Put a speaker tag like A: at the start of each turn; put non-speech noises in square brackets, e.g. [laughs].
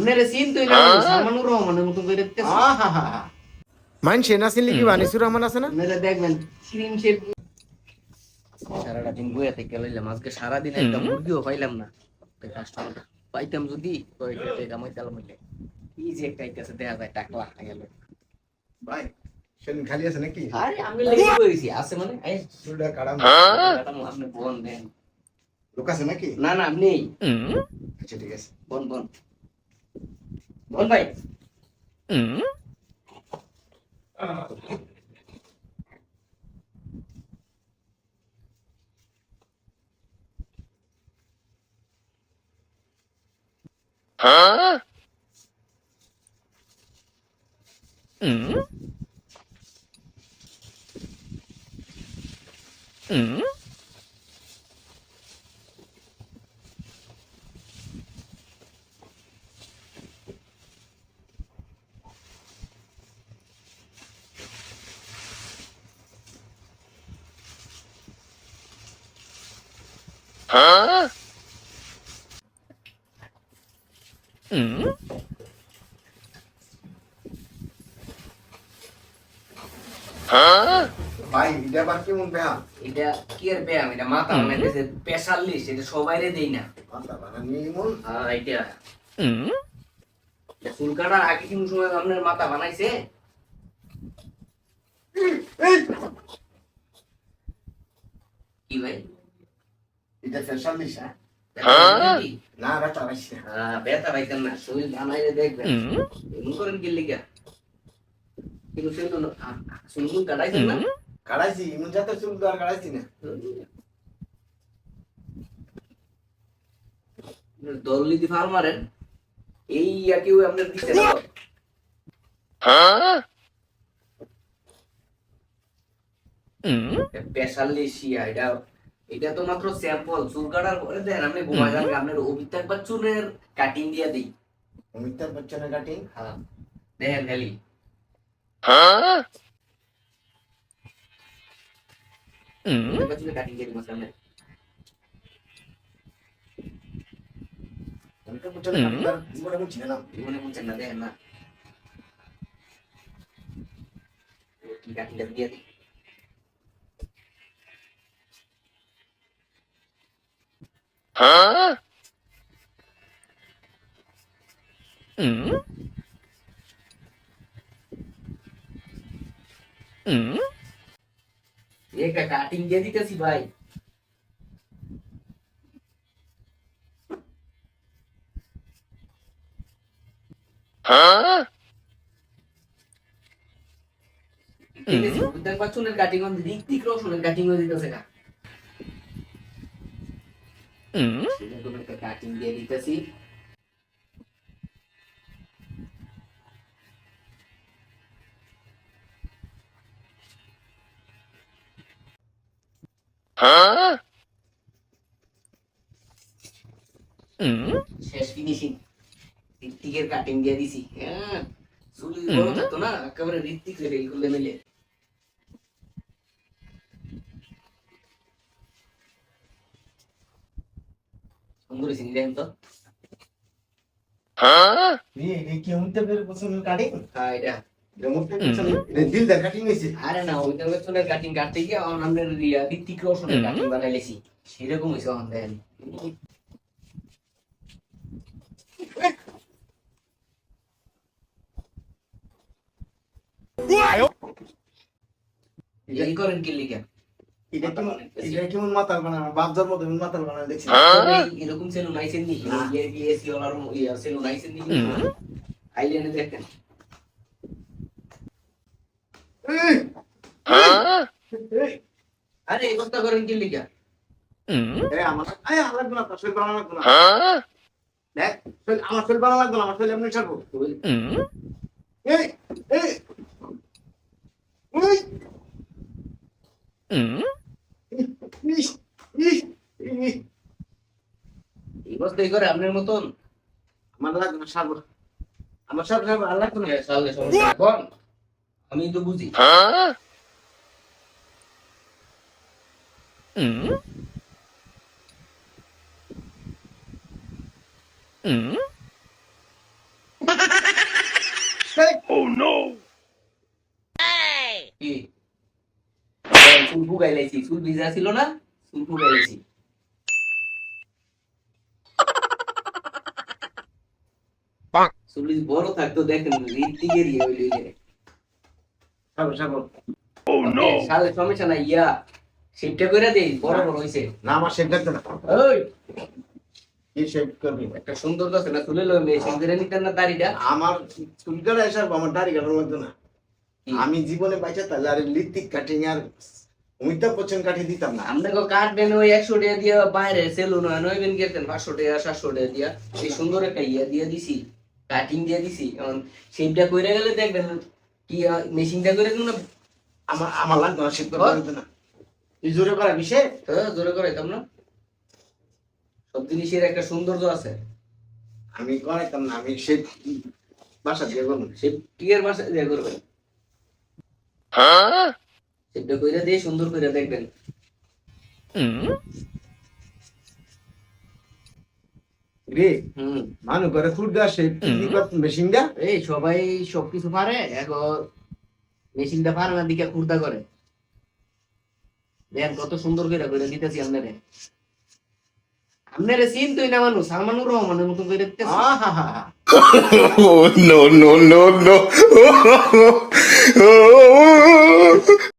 A: আপনারা চিন তো সালমানুর রহমানের মতো করে দিতেছে।
B: না চিনলে কি বানিসুর রহমান আছে না
A: দেখবেন শেপ সারাটা দিন বইয়া থেকে লইলাম আজকে সারাদিন একটা মুরগিও পাইলাম না কাস্টমার পাইতাম যদি কয়েকটা টাকা মাইতালাম হইলে কি যে একটা আইতেছে দেখা যায় টাকলা গেল
B: ভাই সেদিন খালি আছে নাকি
A: আরে আমি লেগে করেছি আছে মানে এই
B: চুলটা কাটাম
A: কাটামো, আপনি বন দেন
B: লোক আছে নাকি
A: না না আপনি
B: আচ্ছা ঠিক আছে
A: বন বন বন ভাই
B: ভাই এটা আবার কেমন ব্যায়াম?
A: এটা কি আর ব্যায়াম? এটা মাথা বানাইতেছে স্পেশালিস্ট এটা সবাইরে দেই না।
B: মাথা বানানি এমন
A: আর এটা এটা চুল কাটার আগে কিন্তু সময় আপনার মাথা বানাইছে? কি ভাই?
B: এটা ফ্যাশন দিস হ্যাঁ? না বেটা ভাই
A: হ্যাঁ, ব্যথা পাইতেন না শরীর বানাইলে দেখবেন এমন করেন কি লিগা কিন্তু সেই কাটাইছেন না?
B: কাটাইছি এমন জাতের চুল তো আর কাটাইছি না।
A: দললি দি ফাল মারেন এই আর কেউ আপনার দিতে না স্পেশালিশিয়া এটা এটা তো মাত্র স্যাম্পল চুল কাটার পরে দেন আপনি ঘুমায় যাবেন আপনার অমিতাভ বচ্চনের কাটিং দিয়া দিই।
B: অমিতাভ বচ্চনের কাটিং
A: হ্যাঁ। দেখেন খালি। অমিতাভ বচ্চনের কাটিং দিয়ে দিই সামনে।
B: অমিতাভ বচ্চনের কাটিং আর জীবনে বুঝছি না।
A: জীবনে বুঝছেন না দেখেন না। কি কাটিংটা দিয়ে দিই? একটা কাটিং দিয়ে দিতেছি ভাই। বচ্চনের কাটিং ঋতিক রোশনের কাটিং হয়ে দিতেছে না সেরকম একটা কাটিং দিয়ে দিতেছি শেষ ফিনিশিং ঋত্বিকের কাটিং দিয়ে দিছি হ্যাঁ? চুল বড় থাকতো না একেবারে ঋত্বিক লেভেল করলে মিলে। বানাই লেছি সেরকম হয়েছে দেখেন করেন কি লিখে
B: এটা কেমন এটা কেমন মাতাল বানানো বাপজার মতো এমন মাতাল বানানো দেখছি।
A: এরকম সেলুন আইসেন নি এসি ওলার সেলুন আইসেন নি আইল্যান্ডে দেখেন।
B: এই, এই,
A: আরে এই কথা করেন কি লিখে?
B: আমার এই, আমার লাগবে না, শরীর বানানো না। দেখ, আমার শরীর বানানো লাগবে না, আমার শরীর এমনি ছাড়বো। এই, এই। এই
A: করে আপনার মতন।
B: আমার লাগবে না, ছাড়বো। আমার সব সব আর লাগবে না।
A: সালে সমস্যা নাই। বল। আমি তো বুঝি।
B: এই,
A: কি লাইছি চুল ভিজা ছিল না চুল লাইছি বড় থাকতো দেখেন ইয়ে হইল। সালে সমস্যা নাই ইয়া করে দেই বড় বড় হইছে।
B: না আমার দেখতে না।
A: ওই।
B: কি করবি?
A: একটা সুন্দর আছে না চুলে লই মেশিন করে নিতেন না দাড়িটা?
B: আমার চুল কাটা আমার দাড়ি কাটার মধ্যে না। আমি জীবনে বাইচা তাহলে আর লিত্তিক কাটিং আর অমিতাভ বচ্চন কাটি দিতাম না।
A: কাটবেন ওই একশো টাকা দিয়ে বাইরে সেলুন হয় নইবেন পাঁচশো টাকা সাতশো টাকা দিয়া। এই সুন্দর একটা ইয়া দিয়ে দিছি কাটিং দিয়ে দিছি এখন সেইটা কইরা গেলে দেখবেন কি মেশিনটা করে না
B: আমার আমার লাগতো না শেভ করতে না। তুই জোরে করা বিষয়
A: হ্যাঁ জোরে করাইতাম না সব জিনিসের একটা সৌন্দর্য আছে।
B: আমি করাইতাম না আমি সে বাসা দিয়ে করব।
A: সে টিকের বাসা দিয়ে করবেন। সেটা কইরা দিয়ে সুন্দর করে দেখবেন।
B: রে
A: হুম
B: মানু করে ফুটগা সে মেশিনটা?
A: এই সবাই সবকিছু পারে এখন মেশিনটা পারে না দিকে কুর্তা করে। দেখেন কত সুন্দর করে করে দিতেছি আপনারে। আপনারে চিন তুই না মানুষ সালমানুর রহমানের মতো করে দিতেছি।
B: আহা হা হা
C: no no no no! [laughs]